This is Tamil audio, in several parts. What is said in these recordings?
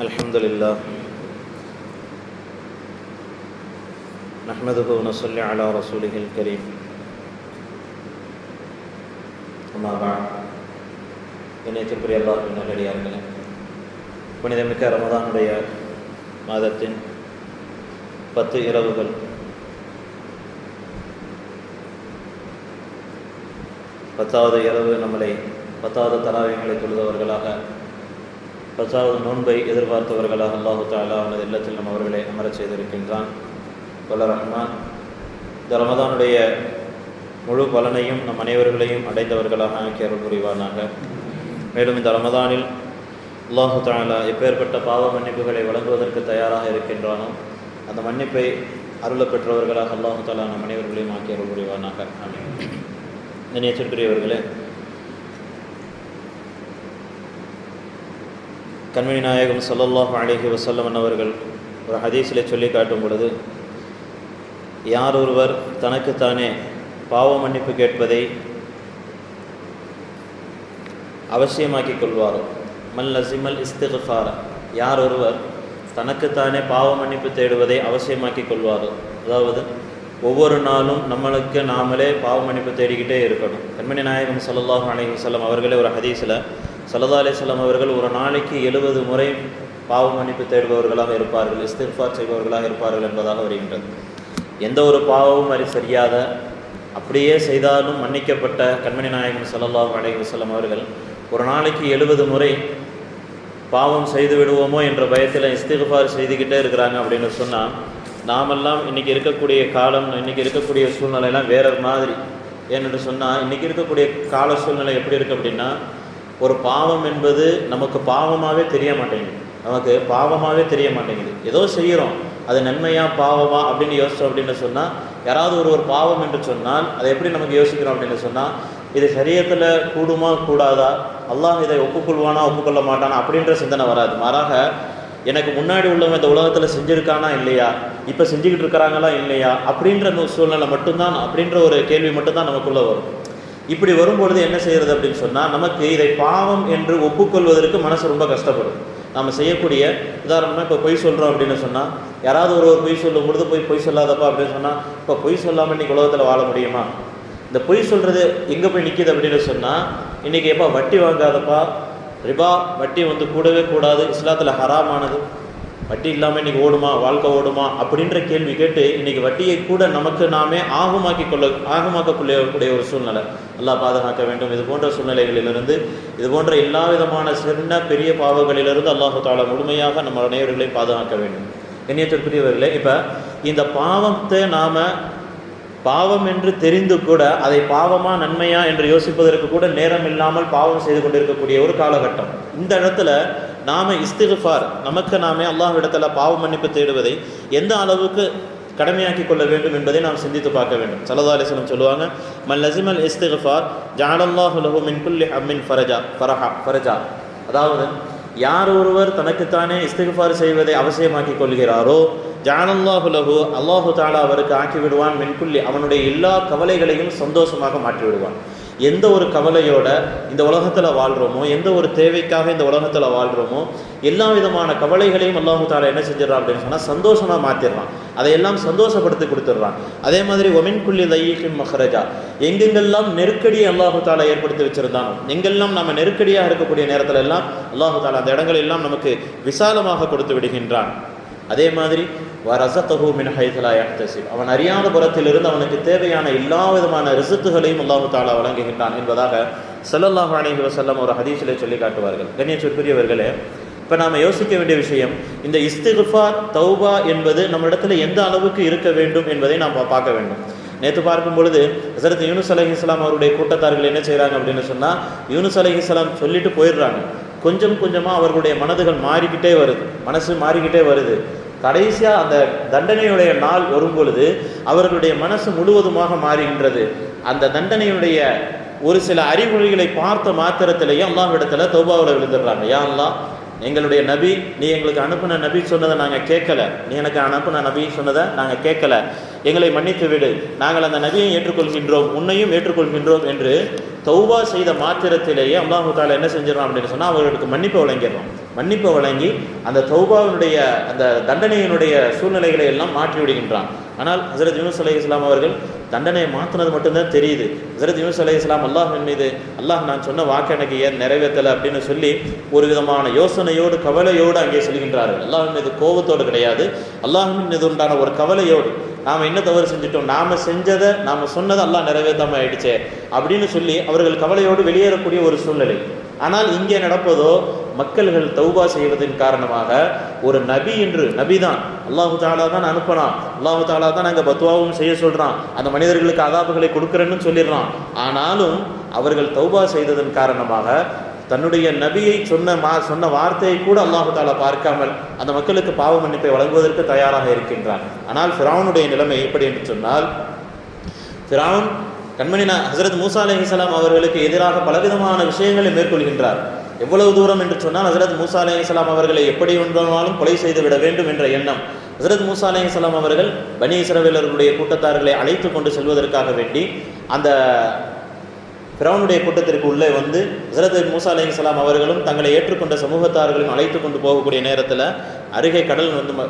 الحمد لله نحمده ونصلي على رسوله الكريم أما بعد இணையத்திற்குரிய அல்லாஹின் நல்லடியார்களே புனிதமிக்க ரமதானுடைய மாதத்தின் பத்து இரவுகள் பத்தாவது இரவு நம்மளை பத்தாவது தலாவியங்களை தொழுதவர்களாக பத்தாவது நோன்பை எதிர்பார்த்தவர்களாக அல்லாஹு தாலா அவனது இல்லத்தில் நம் அவர்களை அமரச் செய்திருக்கின்றான். வல்ல ரஹ்மான் இந்த ரமதானுடைய முழு பலனையும் நம் அனைவர்களையும் அடைந்தவர்களாக ஆக்கி அருள் புரிவானாக. மேலும் இந்த ரமதானில் அல்லாஹு தாலா எப்பேற்பட்ட பாவ மன்னிப்புகளை வழங்குவதற்கு தயாராக இருக்கின்றானோ அந்த மன்னிப்பை அருள பெற்றவர்களாக அல்லாஹு தாலா நம் அனைவர்களையும் ஆக்கி அருள் புரிவானாக. ஆமீன். நினைச்சிருக்கிறவர்களே கண்மணி நாயகம் சொல்லல்லாஹு அலைஹி வசல்லமன் அவர்கள் ஒரு ஹதீஸில் சொல்லி காட்டும் பொழுது யார் ஒருவர் தனக்குத்தானே பாவ மன்னிப்பு கேட்பதை அவசியமாக்கிக் கொள்வாரோ? மல் லசிமல் இஸ்திஃபார யார் ஒருவர் தனக்குத்தானே பாவ மன்னிப்பு தேடுவதை அவசியமாக்கிக் கொள்வாரோ? அதாவது ஒவ்வொரு நாளும் நம்மளுக்கு நாமளே பாவ மன்னிப்பு தேடிக்கிட்டே இருக்கணும். கண்மணி நாயகம் சல்லாஹூ அலைஹி வல்லம் அவர்களே ஒரு ஹதீஸில் சல்லா அலிஸ்லாம் அவர்கள் ஒரு நாளைக்கு எழுபது முறை பாவ மன்னிப்பு தேடுபவர்களாக இருப்பார்கள் இஸ்திஃபார் செய்பவர்களாக இருப்பார்கள் என்பதாக வருகின்றது. எந்த ஒரு பாவமும் அறி சரியாத அப்படியே செய்தாலும் மன்னிக்கப்பட்ட கண்மணி நாயகன் சல்லாஹூ அலைஹி வல்லம் அவர்கள் ஒரு நாளைக்கு எழுபது முறை பாவம் செய்து விடுவோமோ என்ற பயத்தில் இஸ்திஃபார் செய்துக்கிட்டே இருக்கிறாங்க அப்படின்னு சொன்னால் நாமெல்லாம் இன்றைக்கி இருக்கக்கூடிய காலம் இன்றைக்கி இருக்கக்கூடிய சூழ்நிலையெல்லாம் வேற மாதிரி. ஏன்னு சொன்னால் இன்றைக்கி இருக்கக்கூடிய கால சூழ்நிலை எப்படி இருக்குது அப்படின்னா ஒரு பாவம் என்பது நமக்கு பாவமாகவே தெரிய மாட்டேங்குது நமக்கு பாவமாகவே தெரிய மாட்டேங்குது ஏதோ செய்கிறோம். அது நன்மையா பாவமா அப்படின்னு யோசிச்சோம் அப்படின்னு சொன்னால் யாராவது ஒரு ஒரு பாவம் என்று சொன்னால் அதை எப்படி நமக்கு யோசிக்கிறோம் அப்படின்னு சொன்னால் இது சரியத்தில் கூடுமா கூடாதா? அல்லாஹ் இதை ஒப்புக்கொள்வானா ஒப்புக்கொள்ள மாட்டானா? அப்படின்ற சிந்தனை வராது. மாறாக எனக்கு முன்னாடி உள்ளவங்க இந்த உலகத்தில் செஞ்சுருக்கானா இல்லையா? இப்போ செஞ்சுக்கிட்டு இருக்கிறாங்களா இல்லையா? அப்படின்ற சூழ்நிலை மட்டும்தான் அப்படின்ற ஒரு கேள்வி மட்டும்தான் நமக்குள்ளே வரும். இப்படி வரும்பொழுது என்ன செய்கிறது அப்படின்னு சொன்னால் நமக்கு இதை பாவம் என்று ஒப்புக்கொள்வதற்கு மனசு ரொம்ப கஷ்டப்படும். நம்ம செய்யக்கூடிய உதாரணமாக இப்போ பொய் சொல்கிறோம் அப்படின்னு சொன்னால் யாராவது ஒரு ஒரு பொய் சொல்லும் பொழுது போய் பொய் சொல்லாதப்பா அப்படின்னு சொன்னால் இப்போ பொய் சொல்லாமல் இன்றைக்கி உலகத்தில் வாழ முடியுமா? இந்த பொய் சொல்கிறது எங்கே போய் நிற்கிது அப்படின்னு சொன்னால் இன்றைக்கி எப்போ வட்டி வாங்காதப்பா? ரிபா வட்டி வந்து கூடவே கூடாது இஸ்லாத்தில் ஹராமானது. வட்டி இல்லாமல் இன்றைக்கி ஓடுமா வாழ்க்கை ஓடுமா அப்படின்ற கேள்வி கேட்டு இன்றைக்கி வட்டியை கூட நமக்கு நாமே ஆகமாக்கி கொள்ள ஆகமாக்கக்கூடிய ஒரு சூழ்நிலை. நல்லா பாதுகாக்க வேண்டும். இது போன்ற சூழ்நிலைகளிலிருந்து இது போன்ற எல்லா விதமான சின்ன பெரிய பாவங்களிலிருந்து அல்லாஹு தாலா முழுமையாக நம்ம அனைவர்களையும் பாதுகாக்க வேண்டும். கண்ணியத்திற்குரியவர்களே இப்போ இந்த பாவத்தை நாம் பாவம் என்று தெரிந்து கூட அதை பாவமா நன்மையா என்று யோசிப்பதற்கு கூட நேரம் இல்லாமல் பாவம் செய்து கொண்டிருக்கக்கூடிய ஒரு காலகட்டம். இந்த இடத்துல நாம் இஸ்திகுஃபார் நமக்கு நாமே அல்லாஹ் பாவ மன்னிப்பு தேடுவதை எந்த அளவுக்கு கடமையாக்கி கொள்ள வேண்டும் என்பதை நாம் சிந்தித்து பார்க்க வேண்டும். சல்லா அலிஸ்லம் சொல்லுவாங்க மல் லசிமல் இஸ்திஃபார் ஜானல்லாஹு லஹு மின் குல்லி அம்மின் ஃபரஜா. ஃபரஹா ஃபரஜா. அதாவது யார் ஒருவர் தனக்குத்தானே இஸ்திஃபார் செய்வதை அவசியமாக்கி கொள்கிறாரோ ஜானல்லாஹு லஹு அல்லாஹு தாலா அவருக்கு ஆக்கி விடுவான் மின்குள்ளி அவனுடைய எல்லா கவலைகளையும் சந்தோஷமாக மாற்றிவிடுவான். எந்த ஒரு கவலையோட இந்த உலகத்தில் வாழ்கிறோமோ எந்த ஒரு தேவைக்காக இந்த உலகத்தில் வாழ்கிறோமோ எல்லா விதமான கவலைகளையும் அல்லாஹு தாலா என்ன செஞ்சிடறான் அப்படின்னு சொன்னால் சந்தோஷமாக மாற்றிடுறான் அதையெல்லாம் சந்தோஷப்படுத்தி கொடுத்துட்றான். அதே மாதிரி ஒமின்குள்ளி தையிக்கும் மஹரஜா எங்கெங்கெல்லாம் நெருக்கடியை அல்லாஹு தாலா ஏற்படுத்தி வச்சிருந்தானோ எங்கெல்லாம் நம்ம நெருக்கடியாக இருக்கக்கூடிய நேரத்தில் எல்லாம் அல்லாஹு தாலா அந்த இடங்கள் எல்லாம் நமக்கு விசாலமாக கொடுத்து விடுகின்றான். அதே மாதிரி வரசத்தகு மின் ஹைதலா யஹ்தசிப் அவன் அறியாத புறத்திலிருந்து அவனுக்கு தேவையான எல்லா விதமான ரிசத்துகளையும் அல்லாஹு தாலா வழங்குகின்றான் என்பதாக சல்லல்லாஹு அலைஹி வசல்லம் ஒரு ஹதீஸிலே சொல்லி காட்டுவார்கள். கண்ணியத்திற்குரியவர்களே இப்போ நாம் யோசிக்க வேண்டிய விஷயம் இந்த இஸ்திகுஃபார் தௌபா என்பது நம்மிடத்தில் எந்த அளவுக்கு இருக்க வேண்டும் என்பதை நாம் பார்க்க வேண்டும். நேற்று பார்க்கும் பொழுது ஹசரத் யூனுஸ் அலஹி இஸ்லாம் அவருடைய கூட்டத்தார்கள் என்ன செய்கிறாங்க அப்படின்னு சொன்னால் யூனுஸ் அலஹி இஸ்லாம் சொல்லிட்டு போயிடுறாங்க. கொஞ்சம் கொஞ்சமாக அவர்களுடைய மனதுகள் மாறிக்கிட்டே வருது. மனசு மாறிக்கிட்டே வருது. கடைசியாக அந்த தண்டனையுடைய நாள் வரும் பொழுது அவர்களுடைய மனசு முழுவதுமாக மாறுகின்றது. அந்த தண்டனையுடைய ஒரு சில அறிகுறிகளை பார்த்த மாத்திரத்திலேயே அல்லாஹ்விடத்துல தௌபாவில் விழுந்துடுறாங்க யா அல்லா எங்களுடைய நபி நீ எங்களுக்கு அனுப்பின நபி சொன்னதை நாங்கள் கேட்கல. நீ எனக்கு அனுப்பின நபி சொன்னதை நாங்கள் கேட்கல. எங்களை மன்னித்து விடு. நாங்கள் அந்த நபியை ஏற்றுக்கொள்கின்றோம் உன்னையும் ஏற்றுக்கொள்கின்றோம் என்று தௌபா செய்த மாத்திரத்திலேயே அல்லாஹு தாலா என்ன செஞ்சிடறான் அப்படின்னு சொன்னால் அவர்களுக்கு மன்னிப்பு வழங்கிடுறோம் மன்னிப்பு வழங்கி அந்த தௌபாவினுடைய அந்த தண்டனையினுடைய சூழ்நிலைகளை எல்லாம் மாற்றி விடுகின்றான். ஆனால் ஹசரத் யூனுஸ் அலி இஸ்லாம் அவர்கள் தண்டனையை மாற்றினது மட்டும்தான் தெரியுது. ஹசரத் யூனுஸ் அலி இஸ்லாம் அல்லாஹின் மீது அல்லாஹ் நான் சொன்ன வாக்கு எனக்கு ஏன் நிறைவேற்றலை? அப்படின்னு சொல்லி ஒரு விதமான யோசனையோடு கவலையோடு அங்கே செல்கின்றார்கள். அல்லாஹின் மீது கோபத்தோடு கிடையாது. அல்லாஹின் மீது உண்டான ஒரு கவலையோடு நாம் என்ன தவறு செஞ்சிட்டோம்? நாம செஞ்சதை நாம் சொன்னதை அல்லாஹ் நிறைவேற்றாமல் ஆயிடுச்சே? அப்படின்னு சொல்லி அவர்கள் கவலையோடு வெளியேறக்கூடிய ஒரு சூழ்நிலை. ஆனால் இங்கே நடப்பதோ மக்கள்கள் தௌபா செய்வதன் காரணமாக ஒரு நபி என்று நபி தான் அல்லாஹு தாலா தான் அனுப்பினான் அல்லாஹு தாலா தான் நாங்கள் பத்வாவும் செய்ய சொல்கிறான் அந்த மனிதர்களுக்கு அதாபுகளை கொடுக்குறேன்னு சொல்லிடுறான். ஆனாலும் அவர்கள் தௌபா செய்ததன் காரணமாக தன்னுடைய நபியை சொன்ன மா சொன்ன வார்த்தையை கூட அல்லாஹு தாலா பார்க்காமல் அந்த மக்களுக்கு பாவ மன்னிப்பை வழங்குவதற்கு தயாராக இருக்கின்றான். ஆனால் ஃபிரௌனுடைய நிலைமை எப்படி என்று சொன்னால் கண்மணினா ஹசரத் மூசா அலைஹிஸ்ஸலாம் அவர்களுக்கு எதிராக பலவிதமான விஷயங்களை மேற்கொள்கின்றார். எவ்வளவு தூரம் என்று சொன்னால் ஹசரத் மூசா அலைஹிஸ்ஸலாம் அவர்களை எப்படி ஒன்றாலும் கொலை செய்து விட வேண்டும் என்ற எண்ணம். ஹசரத் மூசா அலைஹிஸ்ஸலாம் அவர்கள் பனி இஸ்ரவேலர்களுடைய கூட்டத்தார்களை அழைத்து கொண்டு செல்வதற்காக வேண்டி அந்த பிரவனுடைய கூட்டத்திற்கு உள்ளே வந்து ஹசரத் மூசா அலைஹிஸ்ஸலாம் அவர்களும் தங்களை ஏற்றுக்கொண்ட சமூகத்தார்களும் அழைத்து கொண்டு போகக்கூடிய நேரத்தில் அருகே கடல் வந்து ம-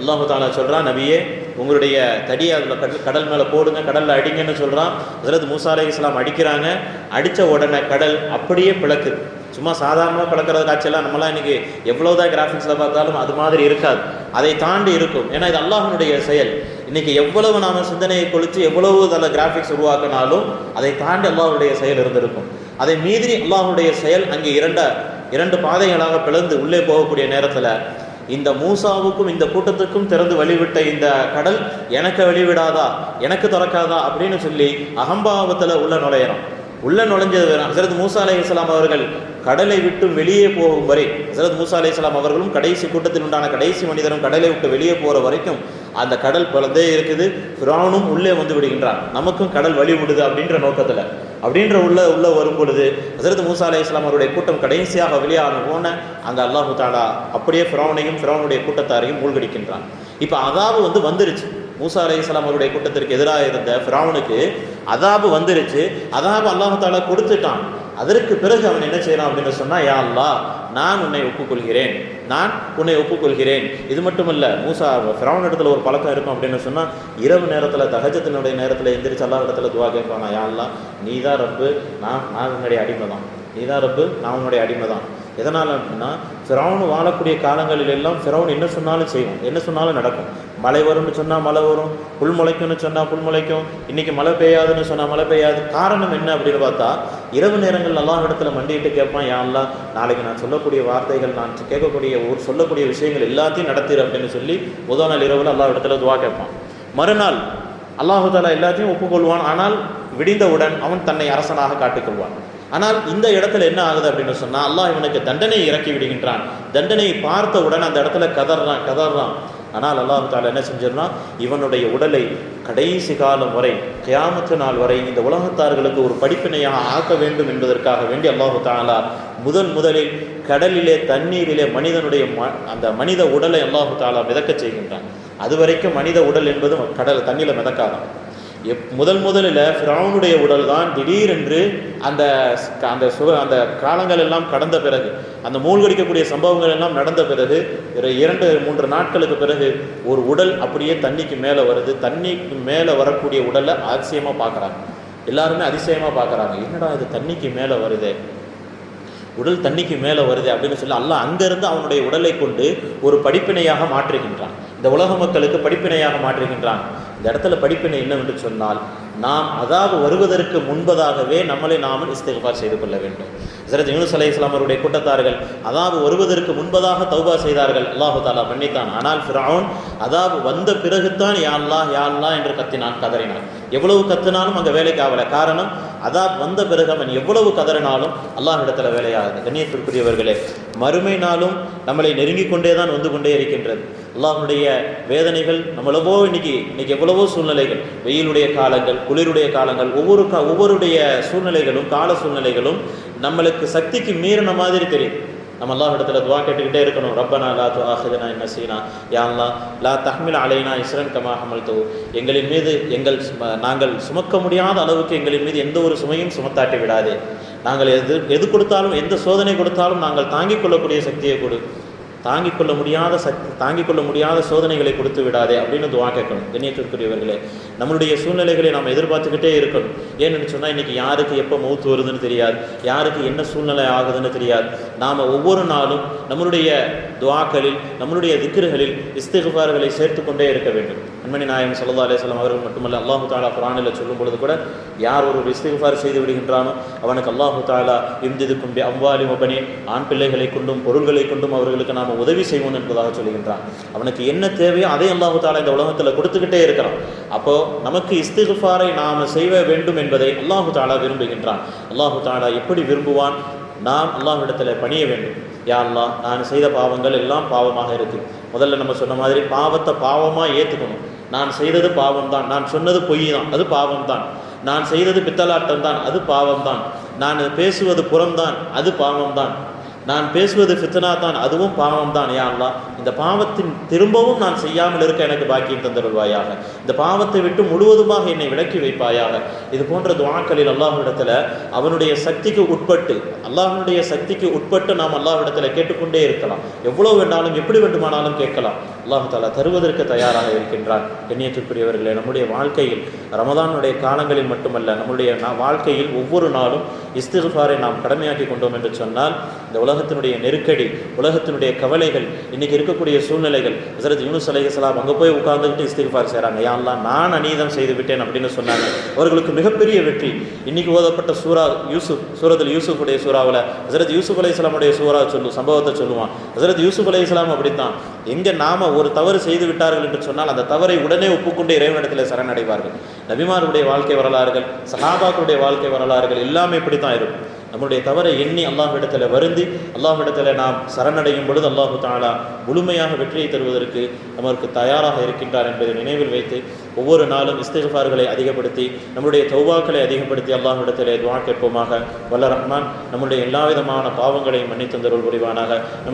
அல்லாஹு தாலா சொல்கிறான் நபியே உங்களுடைய தடியை அதில் கடல் கடல் மேலே போடுங்க கடலில் அடிங்கன்னு சொல்கிறான் ஹசரத் மூசா இஸ்லாம் அடிக்கிறாங்க. அடித்த உடனே கடல் அப்படியே பிளக்குது சும்மா சாதாரணமாக பிளக்கிறது காட்சியெல்லாம் நம்மளாம் இன்றைக்கி எவ்வளோதான் கிராஃபிக்ஸில் பார்த்தாலும் அது மாதிரி இருக்காது. அதை தாண்டி இருக்கும். ஏன்னா இது அல்லாஹனுடைய செயல். இன்றைக்கி எவ்வளவு நாம் சிந்தனையை கொளித்து எவ்வளவு அதில் கிராஃபிக்ஸ் உருவாக்கினாலும் அதை தாண்டி அல்லாஹனுடைய செயல் இருந்திருக்கும். அதை மீறி அல்லாஹனுடைய செயல் அங்கே இரண்ட இரண்டு பாதைகளாக பிளந்து உள்ளே போகக்கூடிய நேரத்தில் இந்த மூசாவுக்கும் இந்த கூட்டத்துக்கும் திறந்து வழிவிட்ட இந்த கடல் எனக்கு வழிவிடாதா எனக்கு திறக்காதா அப்படின்னு சொல்லி அகம்பாவத்தில் உள்ள நுழையிறோம் உள்ள நுழைஞ்சது வேணும். ஹசரத் மூசா அலி இஸ்லாம் அவர்கள் கடலை விட்டு வெளியே போகும் வரை ஹசரத் மூசா அலி இஸ்லாம் அவர்களும் கடைசி கூட்டத்தில் உண்டான கடைசி மனிதரும் கடலை விட்டு வெளியே போகிற வரைக்கும் அந்த கடல் பலதே இருக்குது. ஃபிரானும் உள்ளே வந்து விடுகின்றான். நமக்கும் கடல் வழி விடுது அப்படின்ற நோக்கத்தில். அப்படின்ற உள்ள உள்ள வரும் பொழுது ஹசரத் மூசா அலி இஸ்லாம் அவருடைய கூட்டம் கடைசியாக வெளியான போன அங்கே அல்லாஹு தாலா அப்படியே ஃபிரௌனையும் ஃபிரௌனுடைய கூட்டத்தாரையும் மூழ்கடிக்கின்றான். இப்போ அதாவு வந்து வந்துருச்சு. மூசா அலி இஸ்லாம் அவருடைய கூட்டத்திற்கு எதிராக இருந்த ஃபிரௌனுக்கு அதாபு வந்துருச்சு. அதாபு அல்லாஹு தாலா கொடுத்துட்டான். அதற்கு பிறகு அவன் என்ன செய்கிறான் அப்படின்னு சொன்னால் யா அல்லா நான் உன்னை ஒப்புக்கொள்கிறேன். நான் உன்னை ஒப்புக்கொள்கிறேன். இது மட்டுமல்ல மூசா ஃபிரௌன் இடத்துல ஒரு பழக்கம் இருக்கும் அப்படின்னு சொன்னால் இரவு நேரத்தில் தகஜத்தினுடைய நேரத்தில் எந்திரிச்சு எல்லா இடத்துல துவா கேட்பானா யா அல்லா நீ தான் ரப்பு நான் நான் உன்னுடைய அடிமை தான் நீ தான் ரப்பு நான் உன்னுடைய அடிமை தான் எதனால் அப்படின்னா ஃபிரௌன் வாழக்கூடிய காலங்களில் எல்லாம் ஃபிரௌன் என்ன சொன்னாலும் செய்வோம் என்ன சொன்னாலும் நடக்கும். மழை வரும்னு சொன்னால் மழை வரும் புல் முளைக்கும்னு சொன்னால் புல் முளைக்கும். இன்றைக்கி மழை பெய்யாதுன்னு சொன்னால் மழை பெய்யாது. காரணம் என்ன அப்படின்னு பார்த்தா இரவு நேரங்கள் அல்லாஹ் இடத்துல மண்டிட்டு கேட்பான் யா நாளைக்கு நான் சொல்லக்கூடிய வார்த்தைகள் நான் கேட்கக்கூடிய ஒரு சொல்லக்கூடிய விஷயங்கள் எல்லாத்தையும் நடத்திடு அப்படின்னு சொல்லி முதல் நாள் இரவில் அல்லாஹ் இடத்துல துவா கேட்பான். மறுநாள் அல்லாஹு தாலா எல்லாத்தையும் ஒப்புக்கொள்வான். ஆனால் விடிந்தவுடன் அவன் தன்னை அரசனாக காட்டிக்கொள்வான். ஆனால் இந்த இடத்துல என்ன ஆகுது அப்படின்னு சொன்னால் அல்லாஹ் இவனுக்கு தண்டனையை இறக்கி விடுகின்றான். தண்டனையை பார்த்தவுடன் அந்த இடத்துல கதறான் கதறான் ஆனால் அல்லாஹ் தாலா என்ன செஞ்சிருன்னா இவனுடைய உடலை கடைசி காலம் வரை கியாமத்து நாள் வரை இந்த உலகத்தார்களுக்கு ஒரு படிப்பினையாக ஆக்க வேண்டும் என்பதற்காக வேண்டி அல்லாஹு தாலா முதன் முதலில் கடலிலே தண்ணீரிலே மனிதனுடைய ம- அந்த மனித உடலை அல்லாஹு தாலா மிதக்க செய்கின்றான். அது வரைக்கும் மனித உடல் என்பது கடல் தண்ணியில் மிதக்காதான். எப் முதல் முதலில் ஃபிரௌனுடைய உடல் தான் திடீரென்று அந்த அந்த சுக அந்த காலங்கள் எல்லாம் கடந்த பிறகு அந்த மூழ்கடிக்கக்கூடிய சம்பவங்கள் எல்லாம் நடந்த பிறகு இரண்டு மூன்று நாட்களுக்கு பிறகு ஒரு உடல் அப்படியே தண்ணிக்கு மேலே வருது. தண்ணிக்கு மேலே வரக்கூடிய உடலை அதிசயமாக பார்க்குறாங்க. எல்லாருமே அதிசயமாக பார்க்குறாங்க. என்னடா இது தண்ணிக்கு மேலே வருது? உடல் தண்ணிக்கு மேலே வருது அப்படின்னு சொல்லி அல்ல அங்கேருந்து அவனுடைய உடலை கொண்டு ஒரு படிப்பினையாக மாற்றுகின்றான். இந்த உலக மக்களுக்கு படிப்பினையாக மாற்றுகின்றான். இந்த இடத்துல படிப்பினை என்னவென்று சொன்னால் நாம் அதாவது வருவதற்கு முன்பதாகவே நம்மளை நாமல் இஸ்திகார் செய்து கொள்ள வேண்டும். ஹசரத் யூனுஸ் அலை இஸ்லாம் அவருடைய கூட்டத்தார்கள் அதாவது வருவதற்கு முன்பதாக தௌபா செய்தார்கள். அல்லாஹு தாலா மன்னித்தான். ஆனால் ஃபிரவுன் அதாவது வந்த பிறகுத்தான் யா அல்லாஹ் யா அல்லாஹ் என்று கத்தினான் கதறினான். எவ்வளவு கத்தினாலும் அங்கே வேலைக்கு ஆகலை. காரணம் அதாப் வந்த பிறகு அவன் எவ்வளவு கதறினாலும் அல்லாஹ் வேலையாகுது. கண்ணியத்திற்குரியவர்களே மறுமை நாளும் நம்மளை நெருங்கி கொண்டே தான் வந்து கொண்டே இருக்கின்றது. அல்லாஹனுடைய வேதனைகள் நம்மளவோ இன்னைக்கு இன்னைக்கு எவ்வளவோ சூழ்நிலைகள் வெயிலுடைய காலங்கள் குளிருடைய காலங்கள் ஒவ்வொரு கா ஒவ்வொருடைய சூழ்நிலைகளும் கால சூழ்நிலைகளும் நம்மளுக்கு சக்திக்கு மீறின மாதிரி தெரியும் நம்ம எல்லா இடத்துல துவா கேட்டுக்கிட்டே இருக்கணும். ரப்பனா லா து ஆஹிதனா என்ன சீனா யா லா தஹ்மில் அலைனா இஸ்ரன் கமா ஹமல் தோ எங்களின் மீது எங்கள் சும- நாங்கள் சுமக்க முடியாத அளவுக்கு எங்களின் மீது எந்த ஒரு சுமையும் சுமத்தாட்டி விடாதே. நாங்கள் எது எது கொடுத்தாலும் எந்த சோதனை கொடுத்தாலும் நாங்கள் தாங்கிக் கொள்ளக்கூடிய சக்தியை கொடு. தாங்கிக் கொள்ள முடியாத சக்தி தாங்கிக் கொள்ள முடியாத சோதனைகளை கொடுத்து விடாதே அப்படின்னு துவா கேட்கணும். கண்ணியத்திற்குரியவர்களே நம்மளுடைய சூழ்நிலைகளை நாம் எதிர்பார்த்துக்கிட்டே இருக்கணும். ஏன்னு சொன்னால் இன்றைக்கி யாருக்கு எப்போ மௌத்து வருதுன்னு தெரியாது. யாருக்கு என்ன சூழ்நிலை ஆகுதுன்னு தெரியாது. நாம் ஒவ்வொரு நாளும் நம்மளுடைய துவாக்களில் நம்மளுடைய திக்ருகளில் இஸ்திகுபார்களை சேர்த்து கொண்டே இருக்க வேண்டும். அன்மணி நாயம் சல்லா அலிஸ்லாம் அவர்கள் மட்டுமல்ல அல்லாஹு தாலா குரானில் சொல்லும் பொழுது கூட யார் ஒரு இஸ்திகுபார் செய்து விடுகின்றானோ அவனுக்கு அல்லாஹு தாலா இம்திது கொண்டு அவ்வாலி மபனே ஆண் பிள்ளைகளை கொண்டும் பொருள்களை கொண்டும் அவர்களுக்கு நாம் உதவி செய்வோம் என்பதாக சொல்கின்றான். அவனுக்கு என்ன தேவையோ அதை அல்லாஹு தாலா இந்த உலகத்தில் கொடுத்துக்கிட்டே இருக்கிறான். அப்போ நமக்கு இஸ்திகுஃபாரை நாம் செய்ய வேண்டும் என்பதை அல்லாஹு தாலா விரும்புகின்றான். அல்லாஹு தாலா எப்படி விரும்புவான்? நாம் அல்லாஹ்விடத்தில் பணிய வேண்டும். யாரெல்லாம் நான் செய்த பாவங்கள் எல்லாம் பாவமாக இருக்கு. முதல்ல நம்ம சொன்ன மாதிரி பாவத்தை பாவமாக ஏற்றுக்கணும் நான் செய்தது பாவம் தான் நான் சொன்னது பொய் தான் அது பாவம் தான் நான் செய்தது பித்தலாட்டம் தான் அது பாவம் தான் நான் பேசுவது புறம்தான். அது பாவம் தான் நான் பேசுவது ஃபித்னா தான் அதுவும் பாவம் தான் யான்லா இந்த பாவத்தின் திரும்பவும் நான் செய்யாமல் இருக்க எனக்கு பாக்கியம் தந்தருள்வாயாக இந்த பாவத்தை விட்டு முழுவதுமாக என்னை விலக்கி வைப்பாயாக. இது போன்ற துவாக்களில் அல்லாஹ்விடத்தில் அவனுடைய சக்திக்கு உட்பட்டு அல்லாஹனுடைய சக்திக்கு உட்பட்டு நாம் அல்லாஹ்விடத்தில் கேட்டுக்கொண்டே இருக்கலாம். எவ்வளோ வேண்டாலும் எப்படி வேண்டுமானாலும் கேட்கலாம். அல்லாஹு தாலா தருவதற்கு தயாராக இருக்கின்றான். கண்ணியத்துக்குரியவர்களே நம்முடைய வாழ்க்கையில் ரமதானுடைய காலங்களில் மட்டுமல்ல நம்முடைய வாழ்க்கையில் ஒவ்வொரு நாளும் இஸ்திஃபாரை நாம் கடமையாக்கி கொண்டோம் என்று சொன்னால் இந்த உலகத்தினுடைய நெருக்கடி உலகத்தினுடைய கவலைகள் இன்றைக்கி இருக்கக்கூடிய சூழ்நிலைகள். ஹசரத் யூனுஸ் அலைஹிஸ்ஸலாம் அங்கே போய் உட்கார்ந்துக்கிட்டு இஸ்திஃபார் செய்கிறாங்க யாரெல்லாம் நான் அநீதம் செய்து விட்டேன் அப்படின்னு சொன்னாங்க. அவர்களுக்கு மிகப்பெரிய வெற்றி. இன்றைக்கி ஓதப்பட்ட சூரா யூசுப் சூரத்தில் யூசுஃபுடைய சூறாவில் ஹசரத் யூசுப் இஸ்லாமுடைய சூறா சொல்லும் சம்பவத்தை சொல்லுவான். ஹசரத் யூசுப் அலைஹிஸ்ஸலாம் அப்படித்தான். எங்கே நாம ஒரு தவறு செய்து விட்டார்கள் என்று சொன்னால் அந்த தவறை உடனே ஒப்புக்கொண்டு இறைவனிடத்தில் சரணடைவார்கள். நபிமாருடைய வாழ்க்கை வரலாறுகள் சஹாபாக்களுடைய வாழ்க்கை வரலாறுகள் எல்லாமே இப்படி தான் இருக்கும். நம்முடைய தவறை எண்ணி அல்லாஹ்விடத்தில் வருந்தி அல்லாஹ்விடத்தில் நாம் சரணடையும் பொழுது அல்லாஹு தாலா முழுமையாக வெற்றியை தருவதற்கு நமக்கு தயாராக இருக்கின்றார் என்பதை நினைவில் வைத்து ஒவ்வொரு நாளும் இஸ்திஃபார்களை அதிகப்படுத்தி நம்முடைய தௌபாக்களை அதிகப்படுத்தி அல்லாஹ்விடத்திலே துவா கேட்போமாக. வல்ல ரஹ்மான் நம்முடைய எல்லா விதமான பாவங்களையும் மன்னித்தந்தருள் புரிவானாக. நம்முடைய